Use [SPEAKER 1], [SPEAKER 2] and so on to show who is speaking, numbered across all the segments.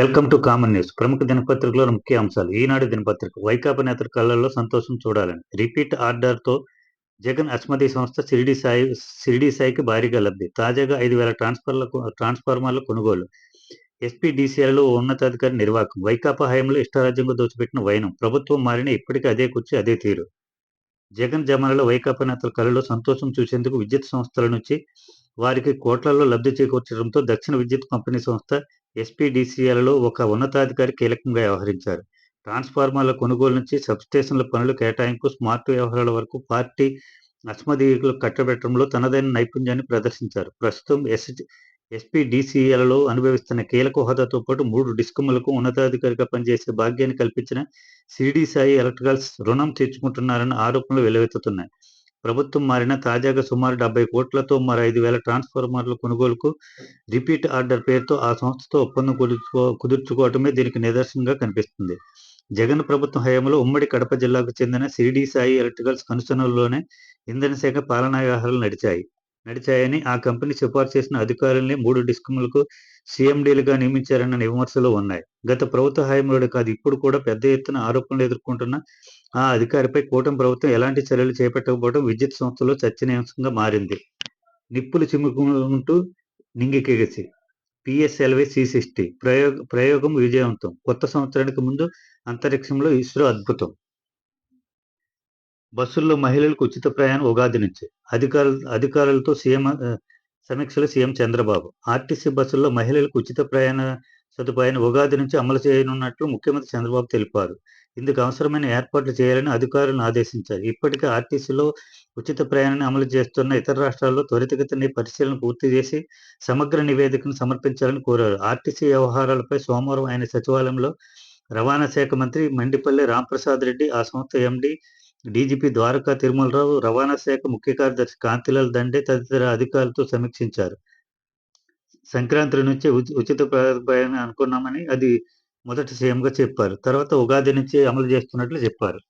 [SPEAKER 1] Welcome to common news ప్రముఖ దినపత్రికలో ముఖ్య అంశాలు. ఈనాడు దినపత్రిక. వైకాపా నేతల కళ్ళల్లో సంతోషం చూడాలని. రిపీట్ ఆర్డర్తో జగన్ అస్మతి సంస్థ సిరిడి సాయి సిరిడి సాయికి భారీగా లబ్ధి. తాజాగా ఐదు వేల ట్రాన్స్ఫర్ల ట్రాన్స్ఫార్మర్ల కొనుగోలు. ఎస్పీడీసీలలో ఉన్నతాధికారి నిర్వాహకం వైకాపా హయాంలో ఇష్టారాజ్యంగా దోచిపెట్టిన వైనం. ప్రభుత్వం మారిన ఇప్పటికీ అదే కుర్చీ అదే తీరు. జగన్ జమనలో వైకాపా నేతల కళలో సంతోషం చూసేందుకు విద్యుత్ సంస్థల నుంచి వారికి కోట్లలో లబ్ధి చేకూర్చడంతో దక్షిణ విద్యుత్ పంపిణీ సంస్థ ఎస్పీడీసీఎలలో ఒక ఉన్నతాధికారి కీలకంగా వ్యవహరించారు. ట్రాన్స్ఫార్మర్ల కొనుగోలు నుంచి సబ్స్టేషన్ల పనులు కేటాయింపు స్మార్ట్ వ్యవహారాల వరకు పార్టీ అస్మదీయులు కట్టబెట్టడంలో తనదైన నైపుణ్యాన్ని ప్రదర్శించారు. ప్రస్తుతం ఎస్ ఎస్పీడీసీఎలలో అనుభవిస్తున్న కీలక హోదాతో పాటు మూడు డిస్కములకు ఉన్నతాధికారిగా పనిచేసే భాగ్యాన్ని కల్పించిన సిడి సాయి ఎలక్ట్రికల్స్ రుణం తీర్చుకుంటున్నారన్న ఆరోపణలు వెలువెత్తుతున్నాయి. ప్రభుత్వం మారిన తాజాగా సుమారు డెబ్బై కోట్లతో మరో ఐదు వేల ట్రాన్స్ఫార్మర్ల కొనుగోలుకు రిపీట్ ఆర్డర్ పేరుతో ఆ సంస్థతో ఒప్పందం కుదుర్చుకో కుదుర్చుకోవటమే దీనికి నిదర్శనంగా కనిపిస్తుంది. జగన్ ప్రభుత్వం హయాంలో ఉమ్మడి కడప జిల్లాకు చెందిన సిరిడి సాయి ఎలక్ట్రికల్స్ కనుసనల్లోనే ఇంధన శాఖ పాలనా వ్యవహారాలు నడిచాయి. నడిచాయని ఆ కంపెనీ సిఫార్సు చేసిన అధికారుల్ని మూడు డిస్కములకు సీఎండీలుగా నియమించారన్న విమర్శలు ఉన్నాయి. గత ప్రభుత్వ హయాంలో కాదు ఇప్పుడు కూడా పెద్ద ఎత్తున ఆరోపణలు ఎదుర్కొంటున్న ఆ అధికారిపై కూటమి ప్రభుత్వం ఎలాంటి చర్యలు చేపట్టకపోవడం విద్యుత్ సంస్థలో చర్చనీయాంశంగా మారింది. నిప్పులు చిమ్ముకుంటూ నింగికెగసి పిఎస్ఎల్వి సి సిక్స్టీ ప్రయోగ ప్రయోగం విజయవంతం. కొత్త సంవత్సరానికి ముందు అంతరిక్షంలో ఇస్రో అద్భుతం. బస్సుల్లో మహిళలకు ఉచిత ప్రయాణం ఉగాది నుంచి. అధికారు అధికారులతో సీఎం సమీక్షలు సీఎం చంద్రబాబు. ఆర్టీసీ బస్సుల్లో మహిళలకు ఉచిత ప్రయాణ సదుపాయాన్ని ఉగాది నుంచి అమలు చేయనున్నట్లు ముఖ్యమంత్రి చంద్రబాబు తెలిపారు. ఇందుకు అవసరమైన ఏర్పాట్లు చేయాలని అధికారులను ఆదేశించారు. ఇప్పటికే ఆర్టీసీలో ఉచిత ప్రయాణాన్ని అమలు చేస్తున్న ఇతర రాష్ట్రాల్లో త్వరితగతిని పరిశీలన పూర్తి చేసి సమగ్ర నివేదికను సమర్పించాలని కోరారు. ఆర్టీసీ వ్యవహారాలపై సోమవారం ఆయన సచివాలయంలో రవాణా శాఖ మంత్రి మండిపల్లి రాంప్రసాద్ రెడ్డి ఆ సంస్థ ఎండీ డీజీపీ ద్వారకా తిరుమలరావు రవాణా శాఖ ముఖ్య కార్యదర్శి కాంతిలాల్ దండే తదితర అధికారులతో సమీక్షించారు. సంక్రాంతి నుంచి ఉచిత ప్రయాణం అనుకున్నామని అది మొదటి సీఎంగా చెప్పారు. తర్వాత ఉగాది నుంచి అమలు చేస్తున్నట్లు చెప్పారు.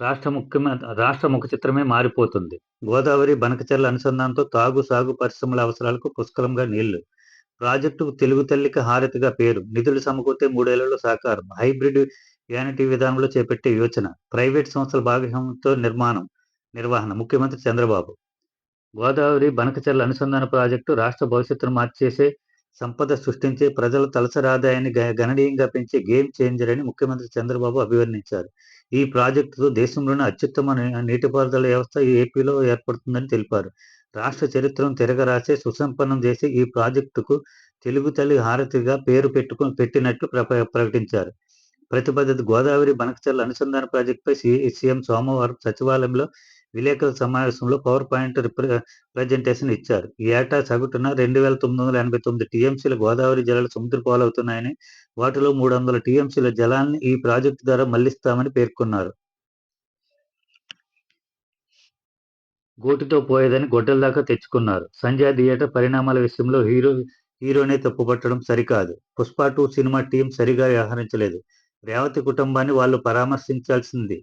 [SPEAKER 1] రాష్ట్ర ముఖ్యమంత్రి రాష్ట్ర ముఖ చిత్రమే మారిపోతుంది. గోదావరి బనకచెర్ల అనుసంధానంతో తాగు సాగు పరిశ్రమల అవసరాలకు పుష్కలంగా నీళ్ళు. ప్రాజెక్టుకు తెలుగు తల్లికి హారతిగా పేరు. నిధులు సమకూర్తే మూడేళ్ళలో సాకారం. హైబ్రిడ్ యానిటీ విధానంలో చేపట్టే యోచన ప్రైవేట్ సంస్థల భాగస్వామ్యంతో నిర్మాణం నిర్వహణ. ముఖ్యమంత్రి చంద్రబాబు. గోదావరి బనకచర్ల అనుసంధాన ప్రాజెక్టు రాష్ట్ర భవిష్యత్తును మార్చేసే సంపద సృష్టించే ప్రజల తలసరి ఆదాయాన్ని గణనీయంగా పెంచే గేమ్ చేంజర్ అని ముఖ్యమంత్రి చంద్రబాబు అభివర్ణించారు. ఈ ప్రాజెక్టుతో దేశంలోని అత్యుత్తమ నీటిపారుదల వ్యవస్థ ఏపీలో ఏర్పడుతుందని తెలిపారు. రాష్ట్ర చరిత్రను తిరగరాసే సుసంపన్నం చేసి ఈ ప్రాజెక్టుకు తెలుగు తల్లి హారతిగా పేరు పెట్టుకుని పెట్టినట్లు ప్రకటించారు. ప్రతిపాదిత గోదావరి బనకచర్ల అనుసంధాన ప్రాజెక్టుపై సీఎం సోమవారం సచివాలయంలో విలేకరుల సమావేశంలో పవర్ పాయింట్ ప్రజెంటేషన్ ఇచ్చారు. ఈ ఏటా సగటున రెండు వేల తొమ్మిది వందల ఎనభై తొమ్మిది టీఎంసీల గోదావరి జలాలు సముద్ర పాలవుతున్నాయని వాటిలో మూడు వందల టీఎంసీల జలాన్ని ఈ ప్రాజెక్టు ద్వారా మళ్ళిస్తామని పేర్కొన్నారు. గోటితో పోయేదని గొడ్డల దాకా తెచ్చుకున్నారు. సంజయ్ థియేటర్ పరిణామాల విషయంలో హీరో హీరోనే తప్పుపట్టడం సరికాదు. పుష్ప టూ సినిమా టీం సరిగా వ్యవహరించలేదు. రేవతి కుటుంబాన్ని వాళ్ళు పరామర్శించాల్సింది.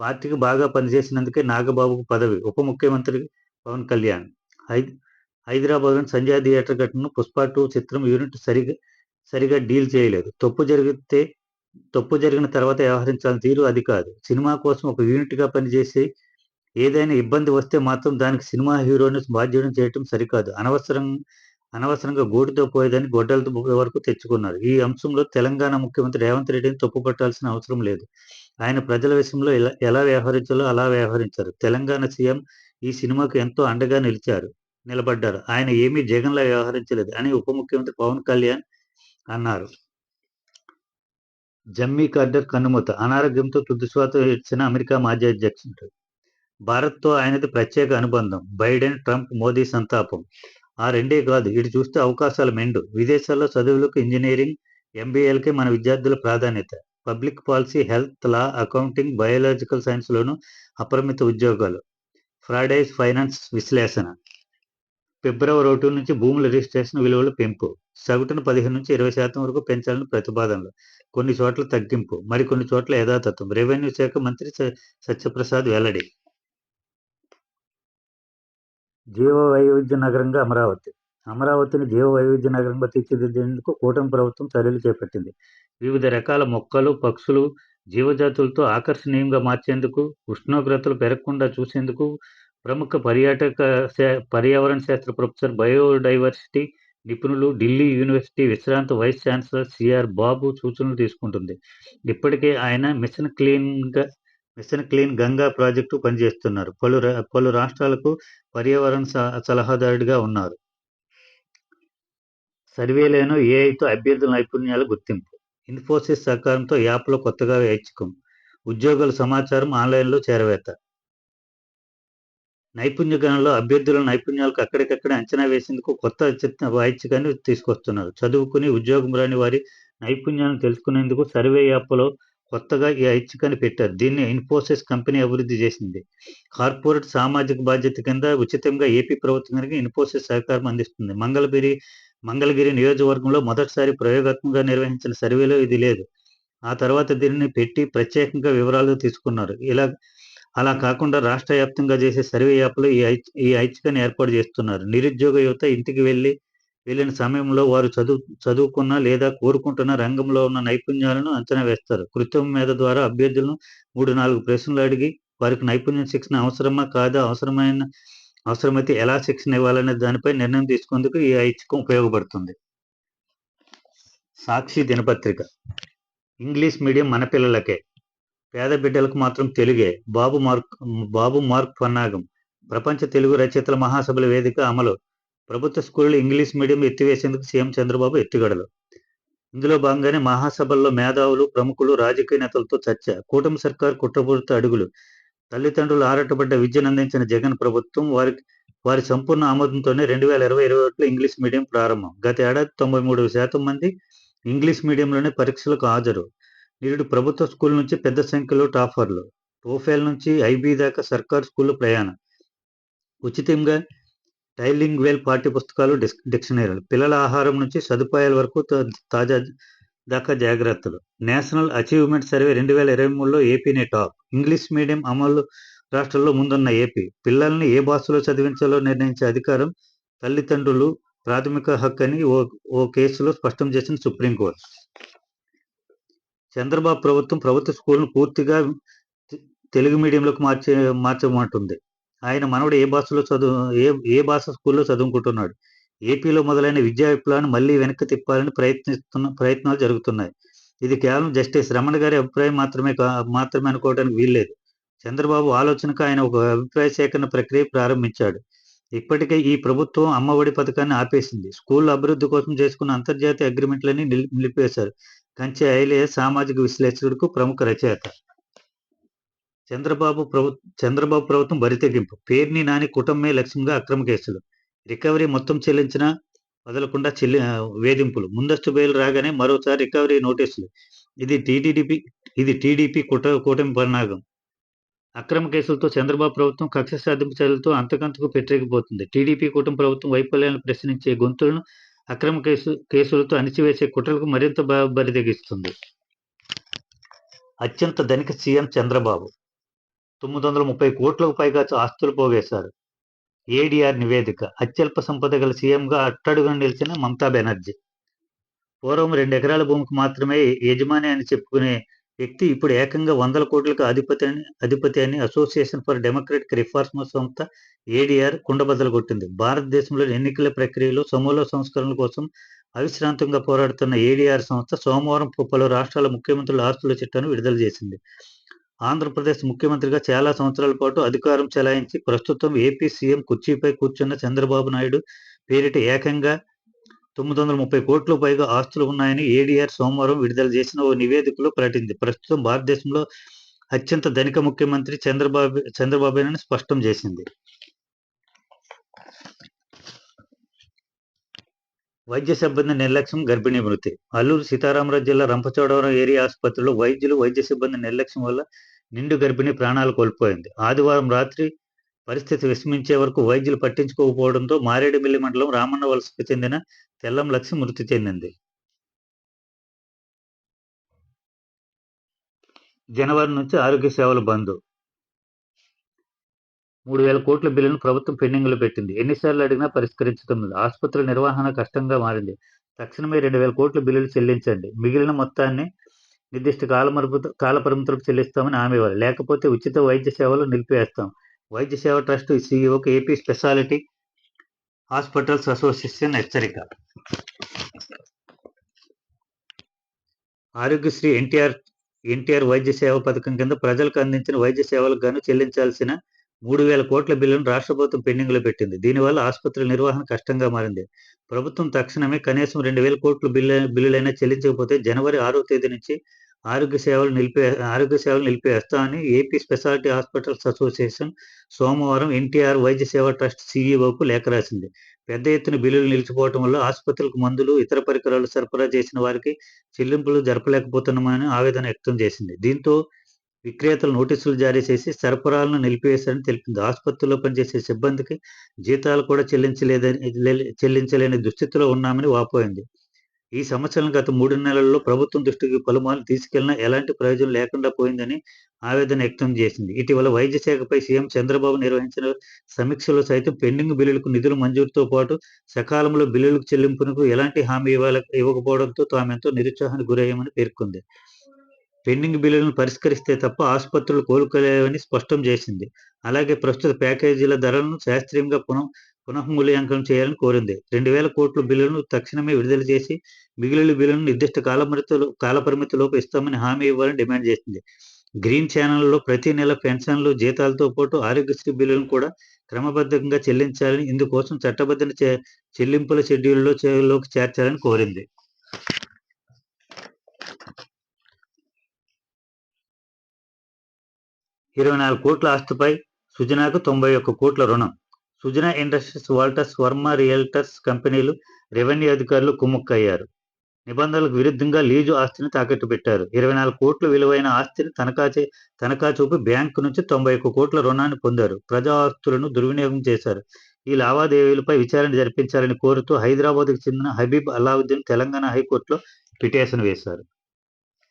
[SPEAKER 1] పార్టీకి బాగా పనిచేసినందుకే నాగబాబుకు పదవి ఉప ముఖ్యమంత్రి పవన్ కళ్యాణ్. హైదరాబాద్లోని సంజయ్ థియేటర్ ఘటనను పుష్ప టూ చిత్రం యూనిట్ సరిగా సరిగా డీల్ చేయలేదు. తప్పు జరిగితే తప్పు జరిగిన తర్వాత వ్యవహరించాలని తీరు అది కాదు. సినిమా కోసం ఒక యూనిట్గా పనిచేసి ఏదైనా ఇబ్బంది వస్తే మాత్రం దానికి సినిమా హీరోని బాధ్యత చేయటం సరికాదు. అనవసరం అనవసరంగా గోటితో పోయేదని గొడ్డలతో వరకు తెచ్చుకున్నారు. ఈ అంశంలో తెలంగాణ ముఖ్యమంత్రి రేవంత్ రెడ్డిని తప్పు పట్టాల్సిన అవసరం లేదు. ఆయన ప్రజల విషయంలో ఎలా ఎలా వ్యవహరించాలో అలా వ్యవహరించారు. తెలంగాణ సీఎం ఈ సినిమాకు ఎంతో అండగా నిలిచారు నిలబడ్డారు. ఆయన ఏమీ జగన్లా వ్యవహరించలేదు అని ఉప ముఖ్యమంత్రి పవన్ కళ్యాణ్ అన్నారు. జమ్మీ కార్డర్ కన్నుమూత. అనారోగ్యంతో తుదిశ్వాస ఇచ్చిన అమెరికా మాజీ అధ్యక్షుడు. భారత్తో ఆయనది ప్రత్యేక అనుబంధం. బైడెన్ ట్రంప్ మోదీ సంతాపం. ఆ రెండే కాదు. ఇటు చూస్తే అవకాశాలు మెండు. విదేశాల్లో చదువులకు ఇంజనీరింగ్ ఎంబీఏలకే మన విద్యార్థుల ప్రాధాన్యత. Public policy health law accounting biological సైన్స్లోనూ అపరిమిత ఉద్యోగాలు. ఫ్రైడేస్ ఫైనాన్స్ విశ్లేషణ. ఫిబ్రవరి ఒకటి నుంచి భూముల రిజిస్ట్రేషన్ విలువల పెంపు. సగటున పదిహేను నుంచి ఇరవై శాతం వరకు పెంచాలని ప్రతిపాదనలు. కొన్ని చోట్ల తగ్గింపు. మరికొన్ని చోట్ల యథాతత్వం. రెవెన్యూ శాఖ మంత్రి సత్యప్రసాద్ వెల్లడి. జీవ వైవిధ్య నగరంగా అమరావతి. అమరావతిని జీవ వైవిధ్య నగరంగా తీర్చిదిద్దేందుకు కూటమి ప్రభుత్వం చర్యలు చేపట్టింది. వివిధ రకాల మొక్కలు పక్షులు జీవజాతులతో ఆకర్షణీయంగా మార్చేందుకు ఉష్ణోగ్రతలు పెరగకుండా చూసేందుకు ప్రముఖ పర్యాటక శా- పర్యావరణ శాస్త్ర ప్రొఫెసర్ బయోడైవర్సిటీ నిపుణులు ఢిల్లీ యూనివర్సిటీ విశ్రాంత vice chancellor C R Babu సూచనలు తీసుకుంటుంది. ఇప్పటికే ఆయన మిషన్ క్లీన్గా మిషన్ క్లీన్ గంగా ప్రాజెక్టు పనిచేస్తున్నారు. పలు పలు రాష్ట్రాలకు పర్యావరణ సలహాదారుడిగా ఉన్నారు. సర్వేలను ఏఐతో అభ్యర్థుల నైపుణ్యాల గుర్తింపు. ఇన్ఫోసిస్ సహకారంతో యాప్లో కొత్తగా ఐచ్ఛికం ఉద్యోగుల సమాచారం ఆన్లైన్లో చేరవేత. నైపుణ్య గణంలో అభ్యర్థుల నైపుణ్యాలకు అక్కడికక్కడే అంచనా వేసేందుకు కొత్త చిత్త ఐచ్ఛికాన్ని తీసుకొస్తున్నారు. చదువుకుని ఉద్యోగం రాని వారి నైపుణ్యాలను తెలుసుకునేందుకు సర్వే యాప్లో కొత్తగా ఈ ఐచ్ఛికాన్ని పెట్టారు. దీన్ని ఇన్ఫోసిస్ కంపెనీ అభివృద్ధి చేసింది. కార్పొరేట్ సామాజిక బాధ్యత కింద ఉచితంగా ఏపీ ప్రభుత్వానికి ఇన్ఫోసిస్ సహకారం అందిస్తుంది. మంగళగిరి మంగళగిరి నియోజకవర్గంలో మొదటిసారి ప్రయోగాత్మకంగా నిర్వహించిన సర్వేలో ఇది లేదు. ఆ తర్వాత దీనిని పెట్టి ప్రత్యేకంగా వివరాలు తీసుకున్నారు. ఇలా అలా కాకుండా రాష్ట్ర వ్యాప్తంగా చేసే సర్వే యాప్లో ఈ ఐ ఈ ఐచ్ఛికను ఏర్పాటు చేస్తున్నారు. నిరుద్యోగ యువత ఇంటికి వెళ్ళి వెళ్ళిన సమయంలో వారు చదువు చదువుకున్న లేదా కోరుకుంటున్న రంగంలో ఉన్న నైపుణ్యాలను అంచనా వేస్తారు. కృత్రిమ మీద ద్వారా అభ్యర్థులను మూడు నాలుగు ప్రశ్నలు అడిగి వారికి నైపుణ్య శిక్షణ అవసరమా కాదా అవసరమైన అవసరమైతే ఎలా శిక్షణ ఇవ్వాలనే దానిపై నిర్ణయం తీసుకుందుకు ఈ ఐచ్ఛికం ఉపయోగపడుతుంది. సాక్షి దినపత్రిక. ఇంగ్లీష్ మీడియం మన పిల్లలకే. పేద బిడ్డలకు మాత్రం తెలుగే. బాబు మార్క్ బాబు మార్క్ పన్నాగం ప్రపంచ తెలుగు రచయితల మహాసభల వేదిక అమలు. ప్రభుత్వ స్కూళ్ళు ఇంగ్లీష్ మీడియం ఎత్తివేసేందుకు సీఎం చంద్రబాబు ఎత్తుగడలు. ఇందులో భాగంగానే మహాసభల్లో మేధావులు ప్రముఖులు రాజకీయ నేతలతో చర్చ కూటమి సర్కార్ కుట్రపూరిత అడుగులు తల్లిదండ్రులు ఆరాటపడ్డ విద్యను అందించిన జగన్ ప్రభుత్వం వారికి వారి సంపూర్ణ ఆమోదంతోనే రెండు వేల ఇరవై ఇరవై ఒకటిలో ఇంగ్లీష్ మీడియం ప్రారంభం. గత ఏడాది తొంభై మూడు శాతం మంది ఇంగ్లీష్ మీడియంలోనే పరీక్షలకు హాజరు. నేడు ప్రభుత్వ స్కూల్ నుంచి పెద్ద సంఖ్యలో టాపర్లు. టోఫెల్ నుంచి ఐబీ దాకా సర్కార్ స్కూల్ ప్రయాణం. ఉచితంగా టైలింగ్ వేల్ పాఠ్య పుస్తకాలు డిక్షనరీలు. పిల్లల ఆహారం నుంచి సదుపాయాల వరకు తాజా దాకా జాగ్రత్తలు. నేషనల్ అచీవ్మెంట్ సర్వే రెండు వేల ఇరవై మూడులో ఏపీనే టాప్. ఇంగ్లీష్ మీడియం అమలు రాష్ట్రాల్లో ముందున్న ఏపీ. పిల్లల్ని ఏ భాషలో చదివించాలో నిర్ణయించే అధికారం తల్లిదండ్రులు ప్రాథమిక హక్కు అని ఓ ఓ కేసులో స్పష్టం చేసిన సుప్రీంకోర్టు. చంద్రబాబు ప్రభుత్వం ప్రభుత్వ స్కూల్ను పూర్తిగా తెలుగు మీడియంలోకి మార్చే మార్చమంటుంది ఆయన మనవడు ఏ భాషలో చదువు ఏ ఏ భాష స్కూల్లో చదువుకుంటున్నాడు? ఏపీలో మొదలైన విద్యా విప్లవాన్ని మళ్ళీ వెనక్కి తిప్పాలని ప్రయత్నిస్తున్న ప్రయత్నాలు జరుగుతున్నాయి. ఇది కేవలం జస్టిస్ రమణ గారి అభిప్రాయం మాత్రమే మాత్రమే అనుకోవడానికి వీల్లేదు. చంద్రబాబు ఆలోచనకు ఆయన ఒక అభిప్రాయ సేకరణ ప్రక్రియ ప్రారంభించాడు. ఇప్పటికే ఈ ప్రభుత్వం అమ్మఒడి పథకాన్ని ఆపేసింది. స్కూల్ అభివృద్ధి కోసం చేసుకున్న అంతర్జాతీయ అగ్రిమెంట్లని నిలిపివేశారు. నిలిపేశారు కంచె ఐలే సామాజిక విశ్లేషకుడుకు ప్రముఖ రచయిత. చంద్రబాబు ప్రభు చంద్రబాబు ప్రభుత్వం బరితెగింపు పేర్ని నాని కుటుంబమే లక్ష్యంగా అక్రమ కేసులు. రికవరీ మొత్తం చెల్లించినా వదలకుండా చెల్లి వేధింపులు. ముందస్తు బెయిల్ రాగానే మరోసారి రికవరీ నోటీసులు. ఇది టీడీపీ ఇది టీడీపీ కుట కూటమి పరిణాగం అక్రమ కేసులతో చంద్రబాబు ప్రభుత్వం కక్ష సాధింపు చర్యలతో అంతకంతకు పెట్టలేకపోతుంది టీడీపీ కూటమి ప్రభుత్వం వైఫల్యాలను ప్రశ్నించే గొంతులను అక్రమ కేసు కేసులతో అణిచివేసే కుట్రలకు మరింత బ- బరితెగిస్తుంది. అత్యంత ధనిక సీఎం చంద్రబాబు. తొమ్మిది వందల ముప్పై కోట్లకు పైగా ఆస్తులు పోగేశారు. ఏడీఆర్ నివేదిక అత్యల్ప సంపద గల సీఎంగా అట్టడుగా నిలిచిన మమతా బెనర్జీ. పూర్వం రెండు ఎకరాల భూమికి మాత్రమే యజమాని అని చెప్పుకునే వ్యక్తి ఇప్పుడు ఏకంగా వందల కోట్లకు అధిపతి అని అధిపతి అని అసోసియేషన్ ఫర్ డెమోక్రటిక్ రిఫార్మ్ సంస్థ ఏడీఆర్ కుండబద్దలు కొట్టింది. భారతదేశంలో ఎన్నికల ప్రక్రియలో సమూల సంస్కరణల కోసం అవిశ్రాంతంగా పోరాడుతున్న ఏడీఆర్ సంస్థ సోమవారం పలు రాష్ట్రాల ముఖ్యమంత్రుల ఆస్తుల చిట్టాను విడుదల చేసింది. ఆంధ్రప్రదేశ్ ముఖ్యమంత్రిగా చాలా సంవత్సరాల పాటు అధికారం చెలాయించి ప్రస్తుతం ఏపీ సీఎం కుర్చీపై కూర్చున్న చంద్రబాబు నాయుడు పేరిట ఏకంగా తొమ్మిది వందల ముప్పై కోట్ల పైగా ఆస్తులు ఉన్నాయని ఏడీఆర్ సోమవారం విడుదల చేసిన ఓ నివేదికలో ప్రకటింది. ప్రస్తుతం భారతదేశంలో అత్యంత ధనిక ముఖ్యమంత్రి చంద్రబాబు చంద్రబాబేనని స్పష్టం చేసింది. వైద్య సిబ్బంది నిర్లక్ష్యం గర్భిణీ మృతి. అల్లూరు సీతారామరాజు జిల్లా రంపచోడవరం ఏరియా ఆసుపత్రిలో వైద్యులు వైద్య సిబ్బంది నిర్లక్ష్యం వల్ల నిండు గర్భిణి ప్రాణాలు కోల్పోయింది. ఆదివారం రాత్రి పరిస్థితి విస్మించే వరకు వైద్యులు పట్టించుకోకపోవడంతో మారేడుమిల్లి మండలం రామన్న వలసకు చెందిన తెల్లం లక్ష్మి మృతి చెందింది. జనవరి నుంచి ఆరోగ్య సేవలు బంద్. మూడు వేల కోట్ల బిల్లును ప్రభుత్వం పెండింగ్లో పెట్టింది. ఎన్నిసార్లు అడిగినా పరిష్కరించడం లేదు. ఆసుపత్రుల నిర్వహణ కష్టంగా మారింది. తక్షణమే రెండు వేల కోట్ల బిల్లులు చెల్లించండి. మిగిలిన మొత్తాన్ని నిర్దిష్ట కాలమరుపు కాలపరిమితులకు చెల్లిస్తామని హామీ ఇవ్వాలి. లేకపోతే ఉచిత వైద్య సేవలు నిలిపివేస్తాం. వైద్య సేవ ట్రస్ట్ సిఇఓకి ఏపీ స్పెషాలిటీ హాస్పిటల్స్ అసోసియేషన్ హెచ్చరిక. ఆరోగ్యశ్రీ ఎన్టీఆర్ ఎన్టీఆర్ వైద్య సేవ పథకం కింద ప్రజలకు అందించిన వైద్య సేవలకు గాను చెల్లించాల్సిన మూడు వేల కోట్ల బిల్లును రాష్ట్ర ప్రభుత్వం పెండింగ్లో పెట్టింది. దీనివల్ల ఆసుపత్రుల నిర్వహణ కష్టంగా మారింది. ప్రభుత్వం తక్షణమే కనీసం రెండు వేల కోట్ల బిల్లు బిల్లులైనా చెల్లించకపోతే జనవరి ఆరో తేదీ నుంచి ఆరోగ్య సేవలు నిలిపే ఆరోగ్య సేవలు నిలిపేస్తామని ఏపీ స్పెషాలిటీ హాస్పిటల్స్ అసోసియేషన్ సోమవారం ఎన్టీఆర్ వైద్య సేవ ట్రస్ట్ సీఈఓకు లేఖ రాసింది. పెద్ద ఎత్తున బిల్లులు నిలిచిపోవడం వల్ల ఆసుపత్రులకు మందులు ఇతర పరికరాలు సరఫరా చేసిన వారికి చెల్లింపులు జరపలేకపోతున్నామని ఆవేదన వ్యక్తం చేసింది. దీంతో విక్రేతలు నోటీసులు జారీ చేసి సరఫరాలను నిలిపివేశారని తెలిపింది. ఆసుపత్రిలో పనిచేసే సిబ్బందికి జీతాలు కూడా చెల్లించలేదని చెల్లించలేని దుస్థితిలో ఉన్నామని వాపోయింది. ఈ సంవత్సరం గత మూడు నెలల్లో ప్రభుత్వం దృష్టికి పలుమార్లు తీసుకెళ్ళినా ఎలాంటి ప్రయోజనం లేకుండా పోయిందని ఆవేదన వ్యక్తం చేసింది. ఇటీవల వైద్య శాఖపై సీఎం చంద్రబాబు నిర్వహించిన సమీక్షలో సైతం పెండింగ్ బిల్లులకు నిధుల మంజూరుతో పాటు సకాలంలో బిల్లులకు చెల్లింపునకు ఎలాంటి హామీ ఇవ్వాల ఇవ్వకపోవడంతో తామెంతో నిరుత్సాహానికి గురయ్యామని పేర్కొంది. పెండింగ్ బిల్లులను పరిష్కరిస్తే తప్ప ఆసుపత్రులు కోలుకోలేవని స్పష్టం చేసింది. అలాగే ప్రస్తుత ప్యాకేజీల ధరలను శాస్త్రీయంగా పునః పునఃమూల్యాంకనం చేయాలని కోరింది. రెండు వేల కోట్ల బిల్లులను తక్షణమే విడుదల చేసి మిగిలిన బిల్లులను నిర్దిష్ట కాలపరిమితిలో కాలపరిమితిలోపు ఇస్తామని హామీ ఇవ్వాలని డిమాండ్ చేసింది. గ్రీన్ ఛానల్లో ప్రతి నెల పెన్షన్లు జీతాలతో పాటు ఆరోగ్యశ్రీ బిల్లులను కూడా క్రమబద్ధంగా చెల్లించాలని ఇందుకోసం చట్టబద్ధ చెల్లింపుల షెడ్యూల్లో చేర్చాలని కోరింది. ఇరవై నాలుగు కోట్ల ఆస్తిపై సుజనాకు తొంభై ఒక్క కోట్ల రుణం. Sujana industries Walters Varma realtors companies revenue అధికారులు కుమ్ముక్కయ్యారు. నిబంధనలకు విరుద్ధంగా లీజు ఆస్తిని తాకట్టు పెట్టారు. ఇరవై నాలుగు కోట్ల విలువైన ఆస్తిని తనఖా చే తనఖా చూపి బ్యాంకు నుంచి తొంభై ఒక్క కోట్ల రుణాన్ని పొందారు. ప్రజా ఆస్తులను దుర్వినియోగం చేశారు. ఈ లావాదేవీలపై విచారణ జరిపించాలని కోరుతూ హైదరాబాద్కు చెందిన హబీబ్ అలావుద్దీన్ తెలంగాణ హైకోర్టులో పిటిషన్ వేశారు.